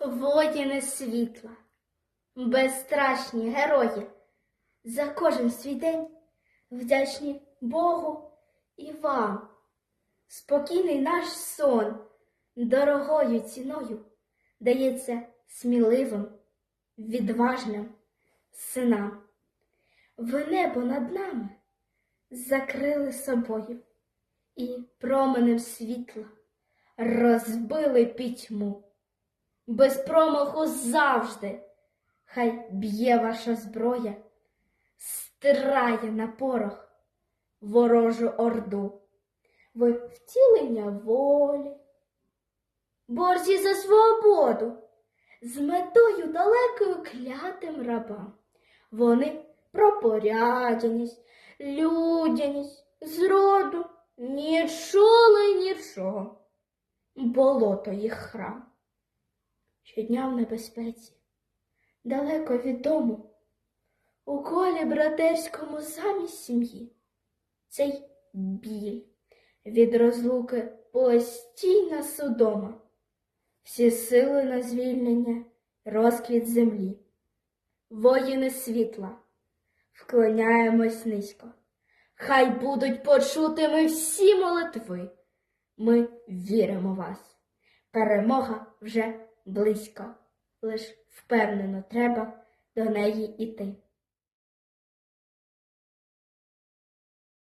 воїни світла, безстрашні герої, за кожен свій день вдячні Богу і вам. Спокійний наш сон дорогою ціною дається сміливим, відважним синам. Ви небо над нами закрили собою і променем світла розбили пітьму. Без промаху завжди хай б'є ваша зброя, стирає на порох ворожу орду. Ви втілення волі, борзі за свободу, з метою далекою клятим рабам. Вони про порядність, людяність, зроду не чули нічого. Болото їх храм. Щодня в небезпеці, далеко від дому, у колі братерському замість сім'ї. Цей біль від розлуки постійна судома, всі сили на звільнення, розквіт землі. Воїни світла, вклоняємось низько. Хай будуть почутими всі молитви. Ми віримо в вас. Перемога вже близько. Лиш впевнено треба до неї іти.